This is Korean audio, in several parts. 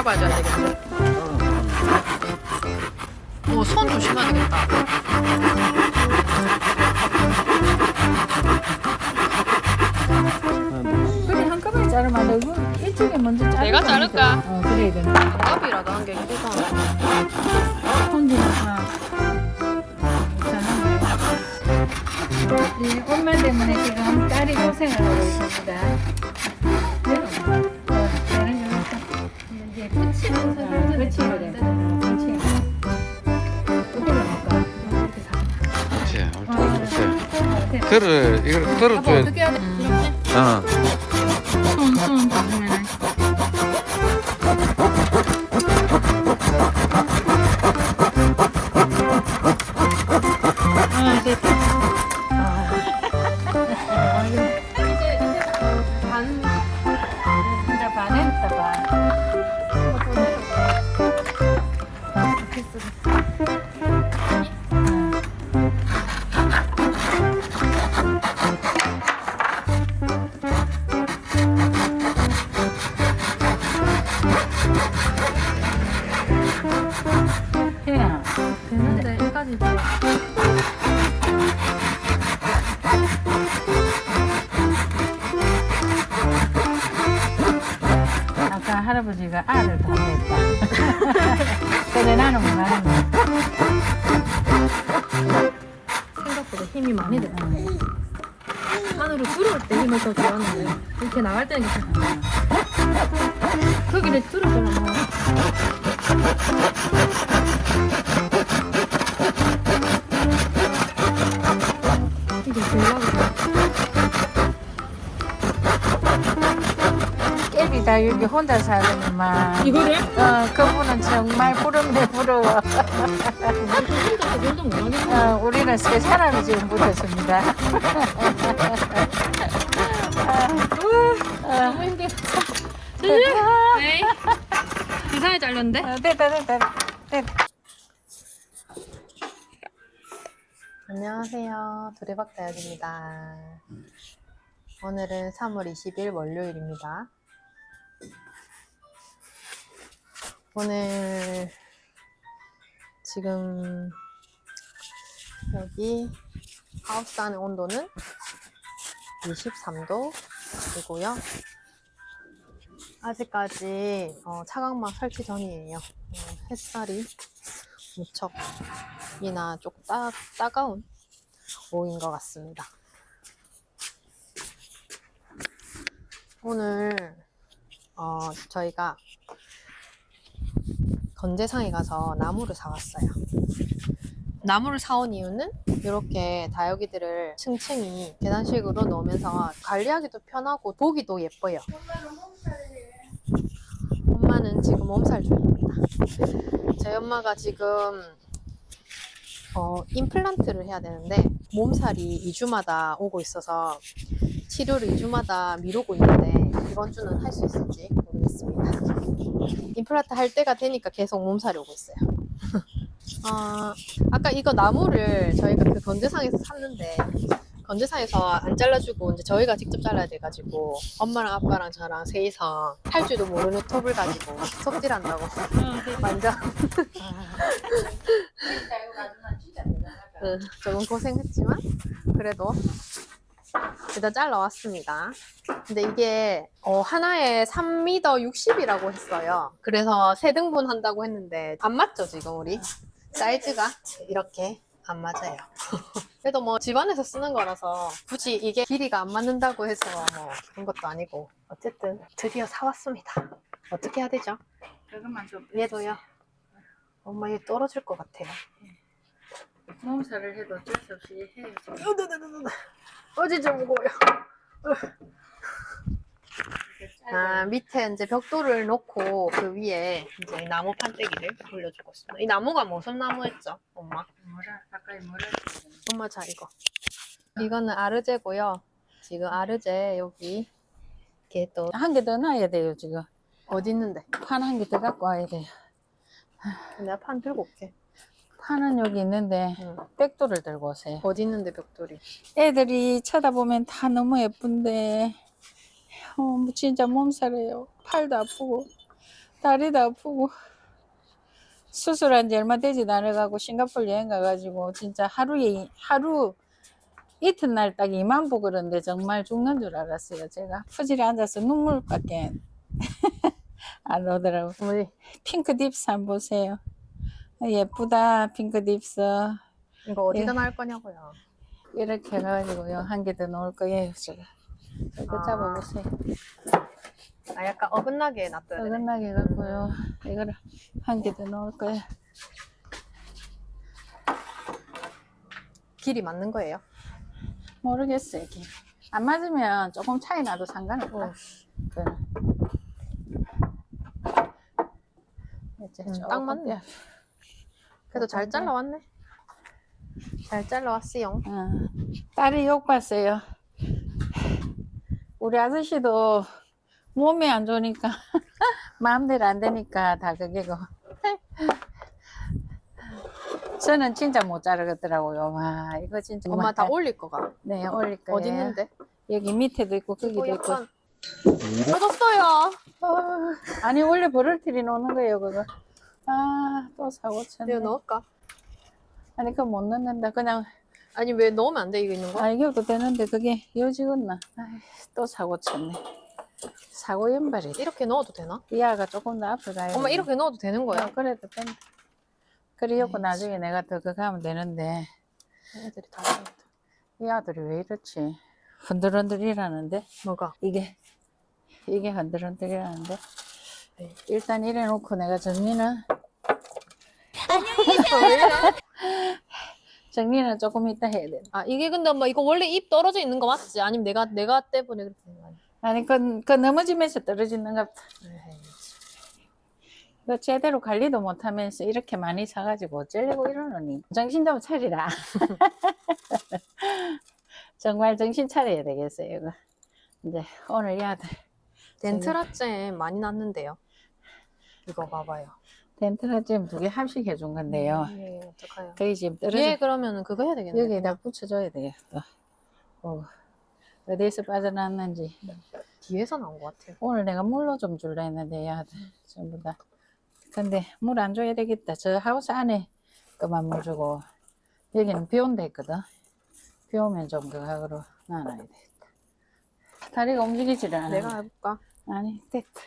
잡아줘야 되겠네. 어, 손 조심해야 되겠다. 그래 한꺼번에 자르면 안 돼. 이거 이쪽에 먼저 자르 내가 자를까? 어 그래 그래. 장갑이라도 한게 힘들다. 손질은 다 괜찮은데. 이 엄마 때문에 지금 딸이 고생을 하고 있습니다. 어, 다른 거 이제 붙이는 어, 그렇지. 그렇지. 이거를 할까? 이렇게 사. 그렇지 어, 돼. 그를 이걸 아빠 걸어줘야 어떻게 해야 돼? 이렇게? 어 할아버지가 알을 다 냈다. 근데 나는 못하는 생각보다 힘이 많이 들어. 안으로 들어올 때 힘을 더 줘야하는데 이렇게 나갈 때는 괜찮아. 다 여기 혼자 사는구만. 이거를? 어, 그분은 정말 부럽네, 부러워. 어, 우리는 세 사람이 지금 묻었습니다. 너무 힘들어. 에이. 이상하게 잘렸는데? 어, 됐다, 됐다, 됐다. 안녕하세요. 두레박다역입니다. 오늘은 3월 20일 월요일입니다. 오늘 지금 여기 하우스 안의 온도는 23도이고요. 아직까지 어, 차광막 설치 전이에요. 어, 햇살이 무척 이나 조금 따, 따가운 오후인 것 같습니다. 오늘 어, 저희가 건재상에 가서 나무를 사왔어요. 나무를 사온 이유는 이렇게 다육이들을 층층이 계단식으로 놓으면서 관리하기도 편하고 보기도 예뻐요. 엄마는 지금 몸살 중입니다. 저희 엄마가 지금 어, 임플란트를 해야 되는데 몸살이 2주마다 오고 있어서 치료를 2주마다 미루고 있는데 이번 주는 할 수 있을지 모르겠습니다. 임플란트 할 때가 되니까 계속 몸살이 오고 있어요. 어, 아까 이거 나무를 저희가 그 건재상에서 샀는데 건재상에서 안 잘라주고 이제 저희가 직접 잘라야 돼가지고 엄마랑 아빠랑 저랑 셋이서 할 줄도 모르는 톱을 가지고 속질한다고 완전 응, 조금 고생했지만 그래도 일단 잘라왔습니다. 근데 이게 어, 하나에 3m 60이라고 했어요. 그래서 세 등분 한다고 했는데 안 맞죠 지금 우리 사이즈가 이렇게 안 맞아요. 그래도 뭐 집안에서 쓰는 거라서 굳이 이게 길이가 안 맞는다고 해서 뭐 그런 것도 아니고 어쨌든 드디어 사왔습니다. 어떻게 해야 되죠? 그것만 좀 얘도요. 엄마 얘 떨어질 것 같아요. 몸살을 해도 어쩔 수 없이 해야지. 어제 좀 무거워요. 아, 밑에 이제 벽돌을 놓고 그 위에 이제 나무 판때기를 돌려주고 있습니다. 이 나무가 무슨 나무였죠, 엄마? 뭐라 가까이 뭐라 엄마 자 이거. 이거는 아르제고요. 지금 아르제 여기 이렇게 또 한 개 더 놔야 돼요 지금 어디 있는데? 판 한 개 더 갖고 와야 돼요 내가 판 들고 올게. 판은 여기 있는데 응. 백돌을 들고 오세요 어디 있는데 벽돌이? 애들이 쳐다보면 다 너무 예쁜데 어, 진짜 몸살이에요 팔도 아프고 다리도 아프고 수술한 지 얼마 되지도 않아가고 싱가포르 여행 가가지고 진짜 하루에 하루 이튿날 딱 2만 보 그런데 정말 죽는 줄 알았어요. 제가 푸질에 앉아서 눈물밖에 안 오더라고. 우리 핑크 딥스 한번 보세요. 예쁘다 핑크 딥스. 이거 어디다 예. 놔할 거냐고요. 이렇게 해가지고요 한 개 더 넣을 거예요 제가. 이거 아. 잡아보세요. 아 약간 어긋나게 놔둬야 되네. 어긋나게 해갖고요. 이거를 한 개 더 넣을 거예요. 길이 맞는 거예요? 모르겠어요. 이게. 안 맞으면 조금 차이 나도 상관없다. 그. 이제 음, 조금 딱 맞네. 그래도 잘 잘라왔네. 잘 잘라왔어요. 어, 딸이 욕 봤어요. 우리 아저씨도 몸이 안 좋으니까 마음대로 안 되니까 다 그게고. 저는 진짜 못 자르겠더라고요. 와 이거 진짜 엄마 다 올... 올릴 거가. 네 올릴 거예요. 어디 있는데? 여기 밑에도 있고 거기도 이거 있고. 약간 터졌어요. 어, 아니 원래 버를티리 놓는 거예요 그거. 아 또 사고 쳤네. 내가 넣을까? 아니 그거 못 넣는다. 그냥 아니 왜 넣으면 안 돼 이거 있는 거? 아 이겨도 되는데 그게 요지겠나. 아이, 또 사고 쳤네. 사고 연발이. 이렇게 넣어도 되나? 이 아가 조금 더 앞에 가야 엄마 돼. 이렇게 넣어도 되는 거야? 어, 그래도 된다. 에이, 나중에 내가 더 그거 하면 되는데 애들이 다 알아듣다. 이 아들이 왜 이렇지? 흔들흔들이라는데 뭐가? 이게 이게 흔들흔들이라는데 네. 일단 이래 놓고 내가 정리는? 정리는 조금 이따 해야 돼. 아 이게 근데 엄마 이거 원래 입 떨어져 있는 거 맞지? 아니면 내가 내가 때문에 그렇게 된 거 아니야? 아니 그, 그 넘어지면서 떨어지는가 보다. 에이, 그 제대로 관리도 못하면서 이렇게 많이 사가지고 어쩌려고 이러느니 정신 좀 차리라. 정말 정신 차려야 되겠어요. 이거. 이제 오늘 이 아들 덴트라잼 많이 났는데요. 이거 봐봐요. 덴트라잼 두개 합식 해준 건데요. 예, 어떡해요? 거기 지금 떨어져 얘 그러면은 그거 해야 되겠네. 여기에다 붙여줘야 되겠어. 어, 어디에서 빠져나왔는지. 뒤에서 나온 것 같아요. 오늘 내가 물로 좀 줄라 했는데 이 아들 전부 다. 근데 물 안 줘야 되겠다. 저 하우스 안에 그만 물 주고 여기는 비 온다 했거든. 비 오면 좀 그거로 놔놔야 되겠다. 다리가 움직이지를 않아. 내가 해볼까? 아니 됐다.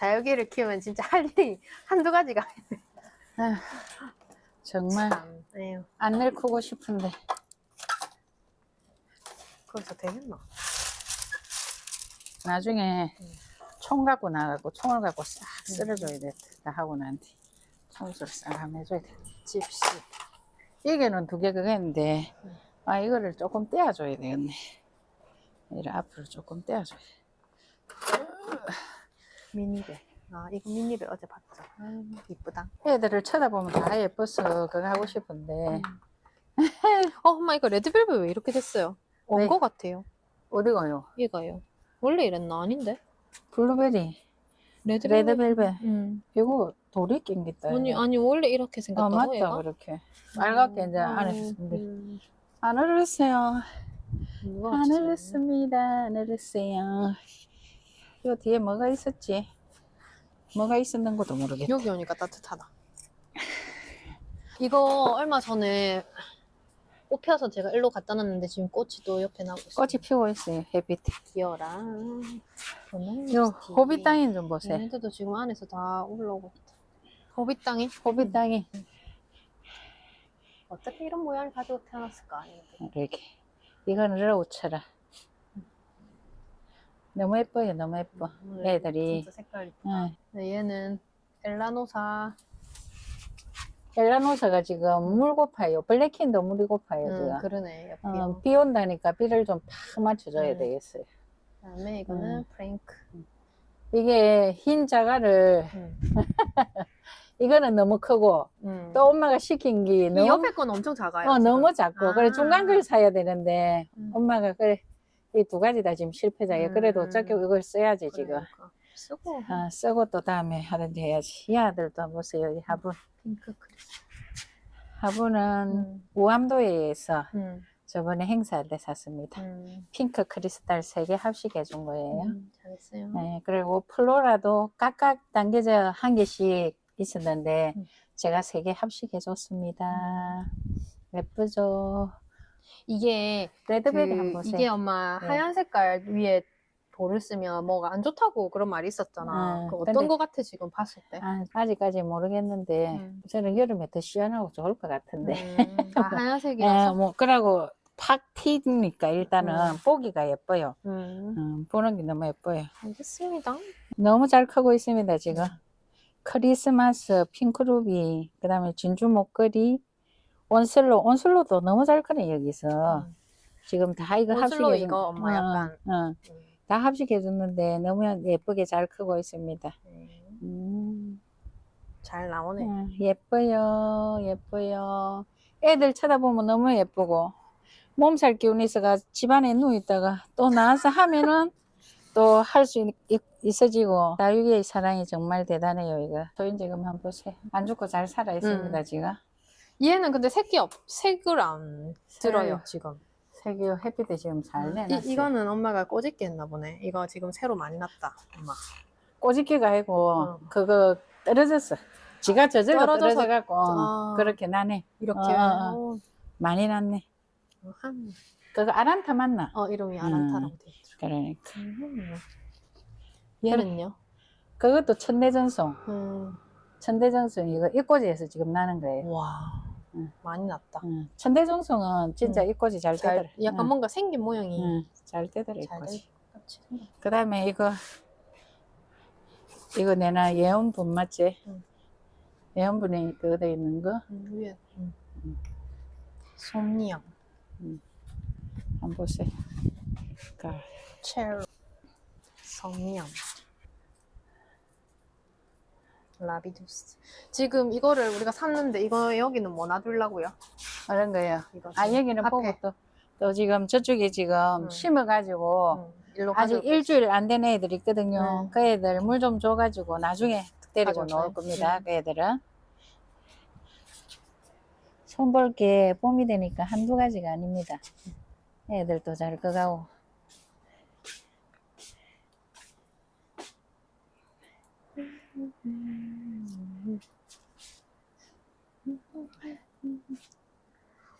다육이를 키우면 진짜 할 일이 한두 가지가 아, 정말 참. 에휴, 안 늙고 싶은데 거기서 되겠나? 나중에 총 갖고 나가고 총을 갖고 싹 쓸어줘야 돼. 다 하고 난 뒤. 청소를 싹 하면 해줘야 돼. 집시. 이게는 두개 그거 했는데, 아, 이거를 조금 떼어줘야 되겠네. 이를 앞으로 조금 떼어줘야 돼. 미니벨. 아, 이거 미니벨 어제 봤죠. 음, 이쁘다. 애들을 쳐다보면 다 예뻐서 그거 하고 싶은데, 어, 엄마 이거 레드벨벳 왜 이렇게 됐어요? 왜? 온거 같아요. 어디 가요? 얘가요. 원래 이랬나? 아닌데? 블루베리, 레드벨벳. 레드벨벳. 음. 이거 돌이 낀겠다. 아니, 아니, 원래 이렇게 아, 생겼다고 맞다, 얘가? 그렇게. 빨갛게 이제 음, 안에 음, 있는데. 음. 안. 누가 안 얼었습니다. 안 얼었어요. 요 뒤에 뭐가 있었지? 뭐가 있었는 것도 모르겠다. 여기 오니까 따뜻하다. 이거 얼마 전에 꽃 피어서 제가 일로 갖다 놨는데 지금 꽃이 또 옆에 나고 있어요. 꽃이 피고 있어요. 햇빛. 귀여라. 요 호빗 땅인 좀 보세요. 얘네들도 지금 안에서 다 올라오고 있다. 호빗 땅이 호빗 땅이 어떻게 이런 모양을 가지고 태어났을까? 얘네들. 이렇게. 이거는 러우처라. 너무 예뻐요. 너무 예뻐. 음, 애들이. 진짜 색깔 이쁘다. 응. 네, 얘는 엘라노사. 엘라노사가 지금 물 고 파요. 블랙킨도 물이 고파요. 음, 지금. 그러네. 옆에. 어, 비 온다니까 비를 좀 팍 맞춰줘야 음. 되겠어요. 그다음에 이거는 음. 프랭크. 이게 흰 자갈을 음. 이거는 너무 크고 음. 또 엄마가 시킨 게이 너무 옆에 건 엄청 작아요. 어, 지금. 너무 작고 그래 아. 중간 걸 사야 되는데 음. 엄마가 그래 이 두 가지 다 지금 실패자예요. 음. 그래도 어차피 이걸 써야지 지금. 그러니까. 쓰고 아, 쓰고 또 다음에 하든지 해야지. 이 아들도 한번 보세요. 이 화분. 핑크 크리스. 화분은 음. 우암도에서 음. 저번에 행사할 때 샀습니다. 음. 핑크 크리스탈 3개 합식해 준 거예요. 음, 잘했어요. 네, 그리고 플로라도 깍깍 당겨져 한 개씩 있었는데 음. 제가 세 개 합식해 줬습니다. 예쁘죠? 이게 레드베리 그, 한번. 이게 엄마 네. 하얀 색깔 위에 돌을 쓰면 뭐가 안 좋다고 그런 말이 있었잖아. 음, 그 어떤 근데- 거 같아 지금 봤을 때? 아, 아직까지 모르겠는데 음. 저는 여름에 더 시원하고 좋을 것 같은데. 음, 아, 예, 하얀색이라서. 뭐 그러고 팍 튀니까 일단은 음. 보기가 예뻐요. 음, 음, 보는 게 너무 예뻐요. 알겠습니다. 너무 잘 크고 있습니다 지금. 크리스마스 핑크루비 그다음에 진주 목걸이 온슬로 온슬로도 너무 잘 크네 여기서 음. 지금 다 이거 온슬로 합식해 이거 엄마 약간 어, 다 합식해 줬는데 너무 예쁘게 잘 크고 있습니다. 음, 음. 잘 나오네. 어, 예뻐요, 예뻐요. 애들 쳐다보면 너무 예쁘고, 몸살 기운이 있어가 집안에 누워 있다가 또 나와서 하면은 또 할 수 있어지고, 다육이의 사랑이 정말 대단해요, 이거. 저희 지금 한번 보세요. 안 죽고 잘 살아 있습니다, 음. 지금. 얘는 근데 색이 없, 색을 안 들어요 색. 지금. 색이 햇빛에 지금 잘 내놨어요. 이, 이거는 엄마가 꼬집게 했나 보네. 이거 지금 새로 많이 났다, 엄마. 꼬집기가 아니고, 어. 그거 떨어졌어. 지가 저절로 떨어져서- 떨어져 갖고, 아. 그렇게 나네. 이렇게. 어, 어, 어, 많이 났네. 한, 그거 아란타 맞나? 어 이름이 아란타라고 돼 있죠. 그러니까. 음. 얘는요? 그것도 천대전송. 음. 천대전송 이거 이꼬지에서 지금 나는 거예요. 와, 응. 많이 났다. 응. 천대전송은 진짜 응. 이꼬지 잘 잘, 되더라. 약간 뭔가 생긴 모양이 응. 잘 되더라 잘. 같이. 그 다음에 이거 이거 내나 예언분 맞지? 응. 예언분이 그거 있는 거 음, 위에. 음. 음. 솜니양, 한번 보세요. 그 체로, 솜니양, 라비두스. 지금 이거를 우리가 샀는데 이거 여기는 뭐 놔두려고요? 그런 거예요. 이거 아 여기는 앞에. 보고 또, 또 지금 저쪽에 지금 응. 심어가지고 음, 일로 아직 가져올 일주일 안 된 애들 있거든요. 네. 그 애들 물 좀 줘가지고 나중에 데리고 가져올까요? 놓을 겁니다. 음. 그 애들은. 손볼 게 봄이 되니까 한두 가지가 아닙니다. 애들도 잘 커가고.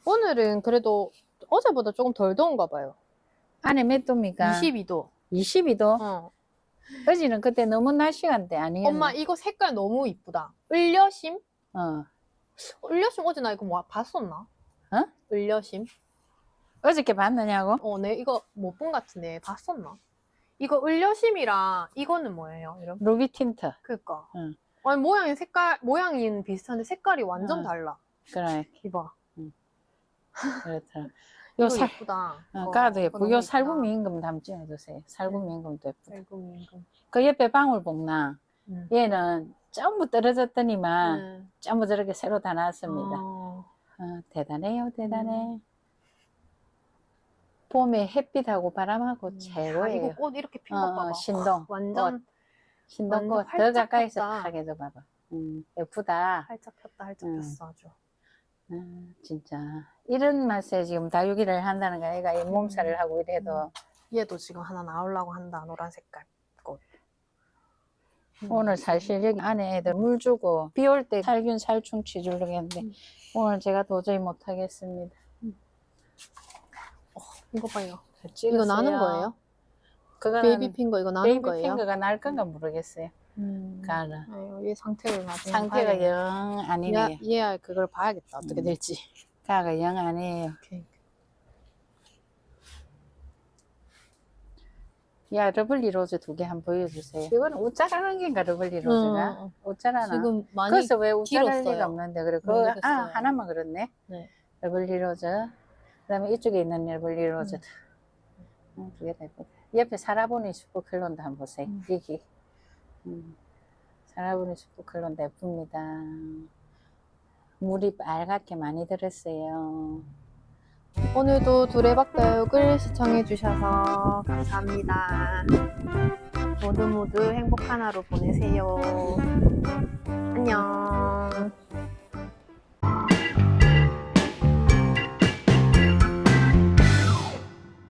오늘은 그래도 어제보다 조금 덜 더운가 봐요. 안에 몇 도입니까? 22도. 22도? 어. 어제는 그때 너무 낮 시간대 아니에요? 엄마 이거 색깔 너무 이쁘다. 을려심? 어. 을려심 어제 나 이거 뭐 봤었나? 어? 을려심? 어저께 봤느냐고? 어, 내 이거 못 본 같은데 봤었나? 이거 을려심이랑 이거는 뭐예요? 이런? 루비 틴트. 그니까. 응. 아니 모양이 색깔 모양은 비슷한데 색깔이 완전 응. 달라. 그래, 이봐. 그렇더라. 이거 요 살, 예쁘다. 어, 까도 이거 예쁘고, 너무 요. 살구미 임금 담 찍어주세요. 살구미 임금도 예쁘다. 살구미 임금. 그 옆에 방울복나. 음. 얘는 전부 떨어졌더니만 음. 전부 저렇게 새로 다 나왔습니다. 어. 어, 대단해요, 대단해. 음. 봄에 햇빛하고 바람하고 아, 최고예요. 이거 꽃 이렇게 핀것 어, 봐봐. 신동. 완전 꽃, 신동꽃 완전 더 활짝 가까이서 폈다. 하게 도 봐봐. 음, 예쁘다. 활짝 폈다 활짝 음. 폈어 아주. 음, 진짜 이런 맛에 지금 다육이를 한다는. 얘가 이 몸살을 하고 이래도 얘도 지금 하나 나오려고 한다 노란 색깔 꽃. 음. 오늘 사실 여기 안에 애들 물 주고 비 올 때 살균 살충 치주려고 했는데 음. 오늘 제가 도저히 못 하겠습니다. 이거 봐요. 이거. 나는 거예요? 그거는 베이비 핑거 이거 나는 베이비 거예요? 핑크가 날 건가 모르겠어요. 음. 아유, 얘 상태를 나중에 상태가 봐야겠네. 영 아니네요. 얘, 얘 그걸 봐야겠다 어떻게 음. 될지. 가가 영 아니에요. 오케이. 야 러블리 로즈 두 개 한번 보여주세요. 이거는 웃자라는 게인가 러블리 로즈가? 음, 웃자라나? 지금 많이 그래서 왜 길었어요. 리가 없는데 그래 그 모르겠어요. 아, 하나만 그렇네. 네. 러블리 로즈. 그다음에 이쪽에 있는 러블리 로즈. 음. 두개 다 예쁘다. 옆에 사라보니 슈퍼클론도 한번 보세요. 음. 이기. 음. 사라보니 슈퍼클론도 예쁩니다. 물이 빨갛게 많이 들었어요. 오늘도 두레박다육을 시청해 주셔서 감사합니다. 모두 모두 행복한 하루 보내세요. 안녕.